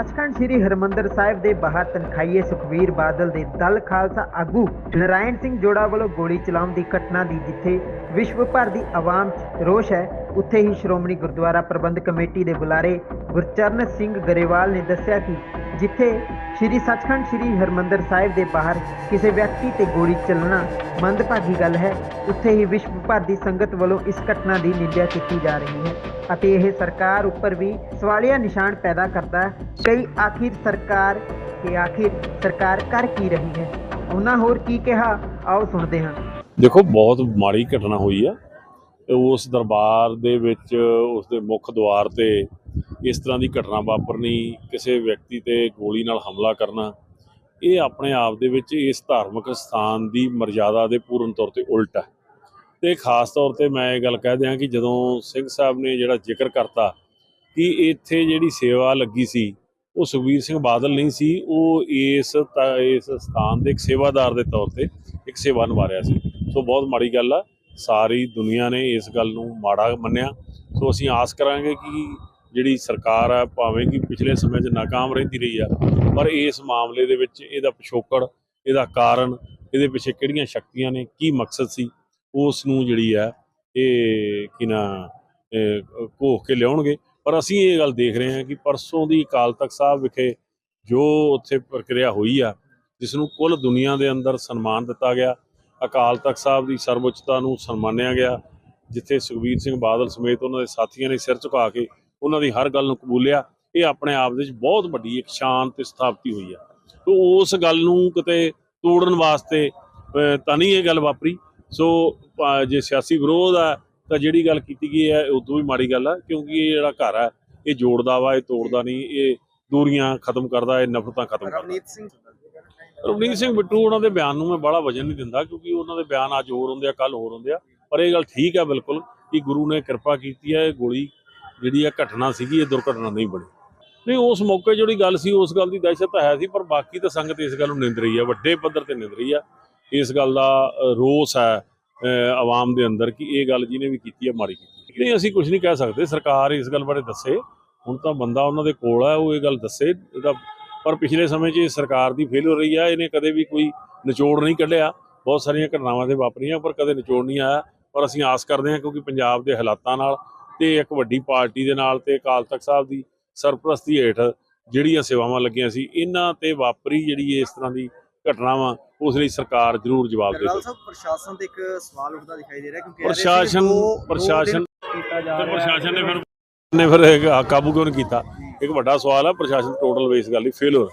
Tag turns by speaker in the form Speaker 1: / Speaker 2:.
Speaker 1: ਸੱਚਖੰਡ ਸ੍ਰੀ ਹਰਮੰਦਰ ਸਾਹਿਬ ਦੇ ਬਾਹਰ ਤਨਖਾਈਏ ਸੁਖਵੀਰ ਬਾਦਲ ਦੇ ਦਲ ਖਾਲਸਾ ਆਗੂ ਨਰਾਇਣ ਸਿੰਘ ਜੋੜਾ ਵੱਲੋਂ ਗੋਲੀ ਚਲਾਉਣ ਦੀ ਘਟਨਾ ਦੀ ਜਿੱਥੇ ਵਿਸ਼ਵ ਭਰ ਦੀ ਆਵਾਮ 'ਚ ਰੋਸ਼ ਹੈ ਉੱਥੇ ਹੀ ਸ਼੍ਰੋਮਣੀ ਗੁਰਦੁਆਰਾ ਪ੍ਰਬੰਧਕ ਕਮੇਟੀ ਦੇ ਬੁਲਾਰੇ ਗੁਰਚਰਨ ਸਿੰਘ ਗਰੇਵਾਲ ਨੇ ਦੱਸਿਆ ਕਿ ਜਿੱਥੇ ਸ੍ਰੀ ਸੱਚਖੰਡ ਸ੍ਰੀ ਹਰਮੰਦਰ ਸਾਹਿਬ ਦੇ ਬਾਹਰ ਕਿਸੇ ਵਿਅਕਤੀ ਤੇ ਗੋਲੀ ਚੱਲਣਾ ਮੰਦਭਾਗੀ ਗੱਲ ਹੈ, ਉੱਥੇ ਹੀ ਵਿਸ਼ਵ ਭਰ ਦੀ ਸੰਗਤ ਵੱਲੋਂ ਇਸ ਘਟਨਾ ਦੀ ਨਿੰਦਿਆ ਕੀਤੀ ਜਾ ਰਹੀ ਹੈ ਅਤੇ ਇਹ ਸਰਕਾਰ ਉੱਪਰ ਵੀ ਸਵਾਲੀਆ ਨਿਸ਼ਾਨ ਪੈਦਾ ਕਰਦਾ ਹੈ। ਕਈ ਆਖਿਰ ਸਰਕਾਰ ਕਿ ਆਖਿਰ ਸਰਕਾਰ ਕਰ ਕੀ ਰਹੀ ਹੈ? ਉਹਨਾਂ ਹੋਰ ਕੀ ਕਿਹਾ? ਆਓ ਸੁਣਦੇ ਹਾਂ।
Speaker 2: ਦੇਖੋ, ਬਹੁਤ ਮਾੜੀ ਘਟਨਾ ਹੋਈ ਆ। ਉਸ ਦਰਬਾਰ ਦੇ ਵਿੱਚ, ਉਸ ਦੇ ਮੁੱਖ ਦੁਆਰ ਤੇ ਇਸ ਤਰ੍ਹਾਂ ਦੀ ਘਟਨਾ ਵਾਪਰਨੀ, ਕਿਸੇ ਵਿਅਕਤੀ ਤੇ ਗੋਲੀ ਨਾਲ ਹਮਲਾ ਕਰਨਾ, ਇਹ ਆਪਣੇ ਆਪ ਦੇ ਵਿੱਚ ਇਸ ਧਾਰਮਿਕ ਸਥਾਨ ਦੀ ਮਰਜ਼ਾਦਾ ਦੇ ਪੂਰਨ ਤੌਰ ਤੇ ਉਲਟ ਹੈ। ਤੇ ਖਾਸ ਤੌਰ ਤੇ ਮੈਂ ਇਹ ਗੱਲ ਕਹਿ ਦਿਆਂ ਕਿ ਜਦੋਂ ਸਿੰਘ ਸਾਹਿਬ ਨੇ ਜਿਹੜਾ ਜ਼ਿਕਰ ਕਰਤਾ ਕਿ ਇੱਥੇ ਜਿਹੜੀ ਸੇਵਾ ਲੱਗੀ ਸੀ, ਉਹ ਸੁਖਬੀਰ ਸਿੰਘ ਬਾਦਲ ਨਹੀਂ ਸੀ, ਉਹ ਇਸ ਤ- ਇਸ ਸਥਾਨ ਦੇ ਇੱਕ ਸੇਵਾਦਾਰ ਦੇ ਤੌਰ ਤੇ ਇੱਕ ਸੇਵਾ ਨਿਭਾ ਰਿਹਾ ਸੀ। ਸੋ ਬਹੁਤ ਮਾੜੀ ਗੱਲ ਆ ਸਾਰੀ ਦੁਨੀਆ ਨੇ ਇਸ ਗੱਲ ਨੂੰ ਮਾੜਾ ਮੰਨਿਆ। ਸੋ ਅਸੀਂ ਆਸ ਕਰਾਂਗੇ ਕਿ ਜਿਹੜੀ ਸਰਕਾਰ ਆ, ਭਾਵੇਂ ਕਿ ਪਿਛਲੇ ਸਮੇਂ 'ਚ ਨਾਕਾਮ ਰਹਿੰਦੀ ਰਹੀ ਆ, ਪਰ ਇਸ ਮਾਮਲੇ ਦੇ ਵਿੱਚ ਇਹਦਾ ਪਿਛੋਕੜ, ਇਹਦਾ ਕਾਰਨ, ਇਹਦੇ ਪਿੱਛੇ ਕਿਹੜੀਆਂ ਸ਼ਕਤੀਆਂ ਨੇ, ਕੀ ਮਕਸਦ ਸੀ ਉਸ ਨੂੰ ਜਿਹੜੀ ਆ, ਇਹ ਕਿ ਨਾ ਘੋਖ ਕੇ ਲਿਆਉਣਗੇ। ਪਰ ਅਸੀਂ ਇਹ ਗੱਲ ਦੇਖ ਰਹੇ ਹਾਂ ਕਿ ਪਰਸੋਂ ਦੀ ਅਕਾਲ ਤਖਤ ਸਾਹਿਬ ਵਿਖੇ ਜੋ ਉੱਥੇ ਪ੍ਰਕਿਰਿਆ ਹੋਈ ਆ, ਜਿਸ ਨੂੰ ਕੁੱਲ ਦੁਨੀਆ ਦੇ ਅੰਦਰ ਸਨਮਾਨ ਦਿੱਤਾ ਗਿਆ ਅਕਾਲ ਤਖਤ ਸਾਹਿਬ ਦੀ ਸਰਵਉੱਚਤਾ ਨੂੰ ਸਨਮਾਨਿਆ ਗਿਆ, ਜਿੱਥੇ ਸੁਖਬੀਰ ਸਿੰਘ ਬਾਦਲ ਸਮੇਤ ਉਹਨਾਂ ਦੇ ਸਾਥੀਆਂ ਨੇ ਸਿਰ ਝੁਕਾ ਕੇ ਉਹਨਾਂ ਦੀ ਹਰ ਗੱਲ ਨੂੰ ਕਬੂਲਿਆ ਇਹ ਆਪਣੇ ਆਪ ਦੇ ਵਿੱਚ ਬਹੁਤ ਵੱਡੀ ਇੱਕ ਸ਼ਾਨ ਤੇ ਸਥਾਪਤੀ ਹੋਈ ਆ। ਤੇ ਉਸ ਗੱਲ ਨੂੰ ਕਿਤੇ ਤੋੜਨ ਵਾਸਤੇ ਤਾਂ ਨਹੀਂ ਇਹ ਗੱਲ ਵਾਪਰੀ। ਸੋ ਜੇ ਸਿਆਸੀ ਵਿਰੋਧ ਆ, ਤਾਂ ਜਿਹੜੀ ਗੱਲ ਕੀਤੀ ਗਈ ਹੈ ਉਦੋਂ ਵੀ ਮਾੜੀ ਗੱਲ ਆ, ਕਿਉਂਕਿ ਇਹ ਜਿਹੜਾ ਘਰ ਆ, ਇਹ ਜੋੜਦਾ ਵਾ, ਇਹ ਤੋੜਦਾ ਨਹੀਂ, ਇਹ ਦੂਰੀਆਂ ਖਤਮ ਕਰਦਾ, ਇਹ ਨਫ਼ਰਤਾਂ ਖਤਮ ਕਰਦਾ।
Speaker 3: ਰਵਨੀਤ ਸਿੰਘ
Speaker 2: ਬਿੱਟੂ ਉਹਨਾਂ ਦੇ ਬਿਆਨ ਨੂੰ ਮੈਂ ਬੜਾ ਵਜਨ ਨਹੀਂ ਦਿੰਦਾ ਕਿਉਂਕਿ ਉਹਨਾਂ ਦੇ ਬਿਆਨ ਅੱਜ ਹੋਰ ਹੁੰਦੇ ਆ ਕੱਲ ਹੋਰ ਹੁੰਦੇ ਆ। ਪਰ ਇਹ ਗੱਲ ਠੀਕ ਆ ਬਿਲਕੁਲ ਕਿ ਗੁਰੂ ਨੇ ਕਿਰਪਾ ਕੀਤੀ ਹੈ ਇਹ ਗੋਲੀ ਜਿਹੜੀ ਆ ਘਟਨਾ ਸੀਗੀ, ਇਹ ਦੁਰਘਟਨਾ ਨਹੀਂ ਬਣੀ। ਨਹੀਂ, ਉਸ ਮੌਕੇ ਜਿਹੜੀ ਗੱਲ ਸੀ, ਉਸ ਗੱਲ ਦੀ ਦਹਿਸ਼ਤ ਤਾਂ ਹੈ ਸੀ, ਪਰ ਬਾਕੀ ਤਾਂ ਸੰਗਤ ਇਸ ਗੱਲ ਨੂੰ ਨਿੰਦ ਰਹੀ ਆ, ਵੱਡੇ ਪੱਧਰ ਤੇ ਨਿੰਦ ਰਹੀ ਆ। ਇਸ ਗੱਲ ਦਾ ਰੋਸ ਹੈ ਆਵਾਮ ਦੇ ਅੰਦਰ ਕਿ ਇਹ ਗੱਲ ਜਿਹਨੇ ਵੀ ਕੀਤੀ ਹੈ ਮਾੜੀ ਕੀਤੀ ਨਹੀਂ, ਅਸੀਂ ਕੁਝ ਨਹੀਂ ਕਹਿ ਸਕਦੇ, ਸਰਕਾਰ ਇਸ ਗੱਲ ਬਾਰੇ ਦੱਸੇ। ਹੁਣ ਤਾਂ ਬੰਦਾ ਉਹਨਾਂ ਦੇ ਕੋਲ ਹੈ ਉਹ ਇਹ ਗੱਲ ਦੱਸੇ, ਇਹਦਾ ਪਰ ਪਿਛਲੇ ਸਮੇਂ 'ਚ ਇਹ ਸਰਕਾਰ ਦੀ ਫੇਲ ਹੋ ਰਹੀ ਆ ਇਹਨੇ ਕਦੇ ਵੀ ਕੋਈ ਨਿਚੋੜ ਨਹੀਂ ਕੱਢਿਆ। ਬਹੁਤ ਸਾਰੀਆਂ ਘਟਨਾਵਾਂ ਤੇ ਵਾਪਰੀਆਂ ਪਰ ਕਦੇ ਨਿਚੋੜ ਨਹੀਂ ਆਇਆ। ਪਰ ਅਸੀਂ ਆਸ ਕਰਦੇ ਹਾਂ ਕਿਉਂਕਿ ਪੰਜਾਬ ਦੇ ਹਾਲਾਤਾਂ ਨਾਲ ਤੇ ਇੱਕ ਵੱਡੀ ਪਾਰਟੀ ਦੇ ਨਾਲ ਤੇ ਅਕਾਲ ਤਖਤ ਸਾਹਿਬ ਦੀ ਸਰਪ੍ਰਸਤੀ ਹੇਠ ਜਿਹੜੀਆਂ ਸੇਵਾਵਾਂ ਲੱਗੀਆਂ ਸੀ ਇਹਨਾਂ ਤੇ ਵਾਪਰੀ ਜਿਹੜੀ ਇਸ ਤਰ੍ਹਾਂ ਦੀ ਘਟਨਾਵਾਂ ਉਸ ਲਈ ਸਰਕਾਰ ਜ਼ਰੂਰ ਜਵਾਬ ਦੇਵੇ
Speaker 3: ਸਾਹਿਬ ਪ੍ਰਸ਼ਾਸਨ ਤੇ ਇੱਕ ਸਵਾਲ ਉੱਠਦਾ ਦਿਖਾਈ ਦੇ ਰਿਹਾ ਕਿਉਂਕਿ
Speaker 2: ਪ੍ਰਸ਼ਾਸਨ
Speaker 3: ਦੋ- ਦੋ
Speaker 2: ਪ੍ਰਸ਼ਾਸਨ
Speaker 3: ਕੀਤਾ ਜਾ
Speaker 2: ਤੇ
Speaker 3: ਰਿਹਾ
Speaker 2: ਪ੍ਰਸ਼ਾਸਨ ਨੇ ਫਿਰ ਨੇ ਫਿਰ ਇਹ ਕਾਬੂ ਕਿਉਂ ਨਹੀਂ ਕੀਤਾ? ਇੱਕ ਵੱਡਾ ਸਵਾਲ ਹੈ ਪ੍ਰਸ਼ਾਸਨ ਟੋਟਲ ਇਸ ਗੱਲ ਲਈ ਫੇਲ ਹੋ ਰਿਹਾ।